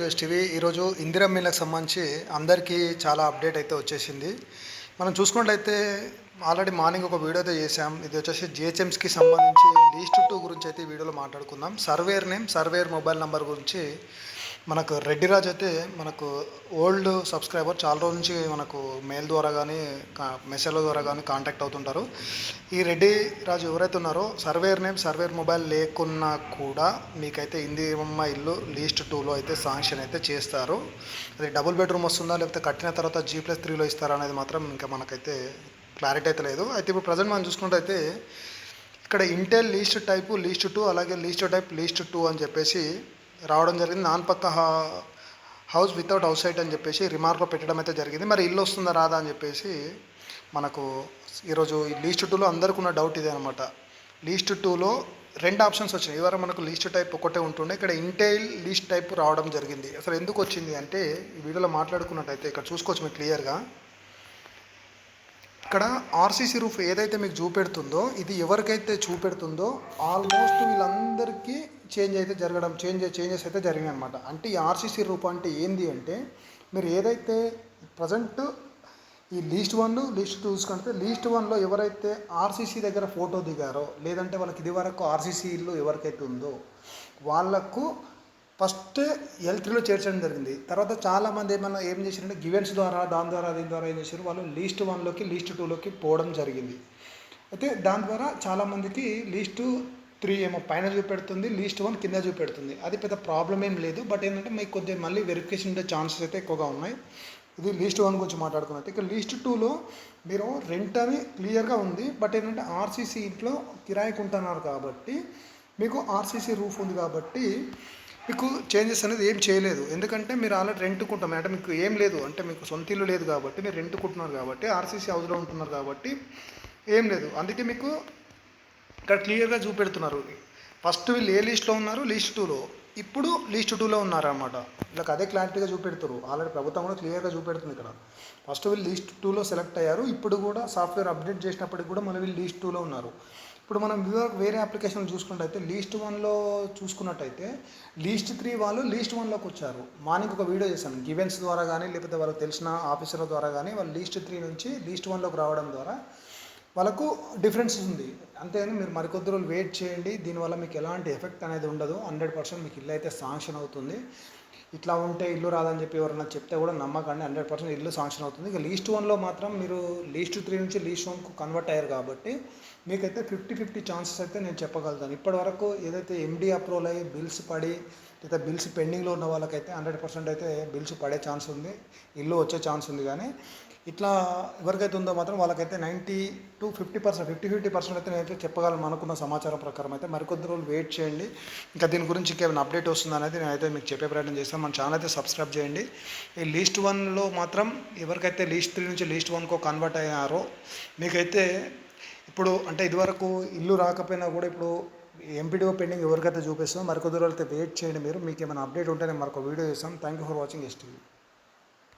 To STV ఈరోజు ఇందిరమ్మీలకు సంబంధించి అందరికీ చాలా అప్డేట్ అయితే వచ్చేసింది. మనం చూసుకున్నట్లయితే ఆల్రెడీ మార్నింగ్ ఒక వీడియో అయితే చేసాం ఇది వచ్చేసి జిహెచ్ఎంస్కి సంబంధించి లీస్ట్ టూ గురించి అయితే వీడియోలో మాట్లాడుకుందాం. Surveyor name surveyor mobile number గురించి మనకు రెడ్డిరాజ్ అయితే మనకు ఓల్డ్ సబ్స్క్రైబర్ చాలా రోజుల నుంచి మనకు మెయిల్ ద్వారా కానీ మెసేజ్ల ద్వారా కానీ కాంటాక్ట్ అవుతుంటారు. ఈ రెడ్డి రాజు ఎవరైతే ఉన్నారో సర్వేర్ నేమ్ సర్వేర్ మొబైల్ లేకున్నా కూడా మీకైతే ఇందిరమ్మ ఇల్లు లీస్ట్ టూలో అయితే శాంక్షన్ అయితే చేస్తారు. అది డబుల్ బెడ్రూమ్ వస్తుందా లేకపోతే కట్టిన తర్వాత జీ ప్లస్ త్రీలో ఇస్తారా అనేది మాత్రం ఇంకా మనకైతే క్లారిటీ అయితే లేదు. అయితే ఇప్పుడు ప్రజెంట్ మనం చూసుకున్నట్టయితే ఇక్కడ ఇంటెల్ లీస్ట్ టైపు లీస్ట్ టూ అలాగే లీస్ట్ టైప్ లీస్ట్ టూ అని చెప్పేసి రావడం జరిగింది. నాన్ పక్క హౌస్ వితౌట్ హౌస్ సైట్ అని చెప్పేసి రిమార్క్లో పెట్టడం అయితే జరిగింది. మరి ఇల్లు వస్తుందా రాదా అని చెప్పేసి మనకు ఈరోజు ఈ లీస్ట్ టూలో అందరికీ ఉన్న డౌట్ ఇదే అనమాట లీస్ట్ టూలో రెండు ఆప్షన్స్ వచ్చినాయి. ఇవరకు మనకు లీస్ట్ టైప్ ఒకటే ఉంటుండే. ఇక్కడ ఇంటైల్ లీస్ట్ టైప్ రావడం జరిగింది. అసలు ఎందుకు వచ్చింది అంటే ఈ వీడియోలో మాట్లాడుకున్నట్టయితే ఇక్కడ చూసుకోవచ్చు మీకు క్లియర్గా. ఇక్కడ ఆర్సీసీ రూఫ్ ఏదైతే మీకు చూపెడుతుందో ఇది ఎవరికైతే చూపెడుతుందో ఆల్మోస్ట్ వీళ్ళందరికీ చేంజ్ అయితే జరగడం చేంజ్ చేంజెస్ అయితే జరిగినాయి అనమాట అంటే ఈ ఆర్సీసీ రూఫ్ అంటే ఏంది అంటే మీరు ఏదైతే ప్రజెంట్ ఈ లీస్ట్ వన్ లీస్ట్ టూ చూసుకుంటే లీస్ట్ వన్లో ఎవరైతే ఆర్సీసీ దగ్గర ఫోటో దిగారో లేదంటే వాళ్ళకి ఇది వరకు ఆర్సీసీలో ఎవరికైతే ఉందో వాళ్ళకు ఫస్ట్ ఎల్ త్రీలో చేర్చడం జరిగింది. తర్వాత చాలామంది ఏమైనా ఏం చేశారంటే గివెన్స్ ద్వారా దాని ద్వారా దీని ద్వారా ఏం చేశారు? వాళ్ళు లీస్ట్ వన్లోకి లీస్ట్ టూలోకి పోవడం జరిగింది. అయితే దాని ద్వారా చాలామందికి లీస్టు త్రీ ఏమో పైన చూపెడుతుంది లీస్ట్ వన్ కింద చూపెడుతుంది. అది పెద్ద ప్రాబ్లం ఏం లేదు. బట్ ఏంటంటే మీకు కొద్దిగా మళ్ళీ వెరిఫికేషన్ ఉండే ఛాన్సెస్ అయితే ఎక్కువగా ఉన్నాయి. ఇది లీస్ట్ వన్ గురించి మాట్లాడుకున్నట్టు. ఇక లీస్ట్ టూలో మీరు రెంట్ అని క్లియర్గా ఉంది. బట్ ఏంటంటే ఆర్సీసీ ఇంట్లో కిరాయికి ఉంటున్నారు కాబట్టి మీకు ఆర్సీసీ రూఫ్ ఉంది కాబట్టి మీకు చేంజెస్ అనేది ఏం చేయలేదు. ఎందుకంటే మీరు ఆల్రెడీ రెంట్కుంటాం అంటే మీకు ఏం లేదు. అంటే మీకు సొంత ఇల్లు లేదు కాబట్టి మీరు రెంట్కుంటున్నారు కాబట్టి ఆర్సీసీ హౌస్లో ఉంటున్నారు కాబట్టి ఏం లేదు. అందుకే మీకు ఇక్కడ క్లియర్గా చూపెడుతున్నారు. ఫస్ట్ వీళ్ళు ఏ లిస్ట్లో ఉన్నారు? లిస్ట్ టూలో ఇప్పుడు లిస్ట్ టూలో ఉన్నారన్నమాట. వీళ్ళకి అదే క్లారిటీగా చూపెడుతారు ఆల్రెడీ ప్రభుత్వం కూడా క్లియర్గా చూపెడుతుంది ఇక్కడ. ఫస్ట్ వీళ్ళు లిస్ట్ టూలో సెలెక్ట్ అయ్యారు. ఇప్పుడు కూడా సాఫ్ట్వేర్ అప్డేట్ చేసినప్పటికి కూడా మళ్ళీ వీళ్ళు లిస్ట్ టూలో ఉన్నారు. ఇప్పుడు మనం వివో- వేరే అప్లికేషన్ చూసుకున్నట్టయితే లీస్ట్ వన్లో చూసుకున్నట్టయితే లీస్ట్ త్రీ వాళ్ళు లీస్ట్ వన్లోకి వచ్చారు. మార్నింగ్ ఒక వీడియో చేశాను. గివెన్స్ ద్వారా కానీ లేకపోతే వాళ్ళకి తెలిసిన ఆఫీసర్ల ద్వారా కానీ వాళ్ళు లీస్ట్ త్రీ నుంచి లీస్ట్ వన్లోకి రావడం ద్వారా వాళ్ళకు డిఫరెన్స్ ఉంది. అంతేగాని మీరు మరికొద్ది రోజులు వెయిట్ చేయండి. దీనివల్ల మీకు ఎలాంటి ఎఫెక్ట్ అనేది ఉండదు. హండ్రెడ్ పర్సెంట్ మీకు ఇల్లు అయితే శాంక్షన్ అవుతుంది. ఇట్లా ఉంటే ఇల్లు రాదని చెప్పి ఎవరైనా చెప్తే కూడా నమ్మకండి హండ్రెడ్ పర్సెంట్ ఇల్లు శాంక్షన్ అవుతుంది. ఇక లీస్ట్ వన్లో మాత్రం మీరు లీస్ట్ త్రీ నుంచి లీస్ట్ వన్కు కన్వర్ట్ అయ్యారు కాబట్టి మీకైతే ఫిఫ్టీ ఫిఫ్టీ ఛాన్సెస్ అయితే నేను చెప్పగలుగుతాను. ఇప్పటి వరకు ఏదైతే ఎండీ అప్రూవల్ అయ్యి బిల్స్ పడి లేదా బిల్స్ పెండింగ్లో ఉన్న వాళ్ళకైతే హండ్రెడ్ పర్సెంట్ అయితే బిల్స్ పడే ఛాన్స్ ఉంది. ఇల్లు వచ్చే ఛాన్స్ ఉంది కానీ ఇట్లా ఎవరికైతే ఉందో మాత్రం వాళ్ళకైతే ninety to fifty percent fifty fifty percent అయితే నేనైతే చెప్పగలను అనుకున్న సమాచారం ప్రకారం అయితే. మరికొద్ది రోజులు వెయిట్ చేయండి. ఇంకా దీని గురించి ఇంకేమైనా అప్డేట్ వస్తుంది అనేది నేనైతే మీకు చెప్పే ప్రయత్నం చేస్తాను. మన ఛానల్ అయితే సబ్స్క్రైబ్ చేయండి. ఈ లీస్ట్ వన్లో మాత్రం ఎవరికైతే లీస్ట్ త్రీ నుంచి లీస్ట్ వన్కో కన్వర్ట్ అయ్యారో మీకైతే ఇప్పుడు అంటే ఇదివరకు ఇల్లు రాకపోయినా కూడా ఇప్పుడు ఎంపీడీఓ పెండింగ్ ఎవరికైతే చూపిస్తాం మరికొద్ది రోజులు అయితే వెయిట్ చేయండి మీరు. మీకు ఏమైనా అప్డేట్ ఉంటే నేను మరొక వీడియో చేస్తాం thank you for watching STV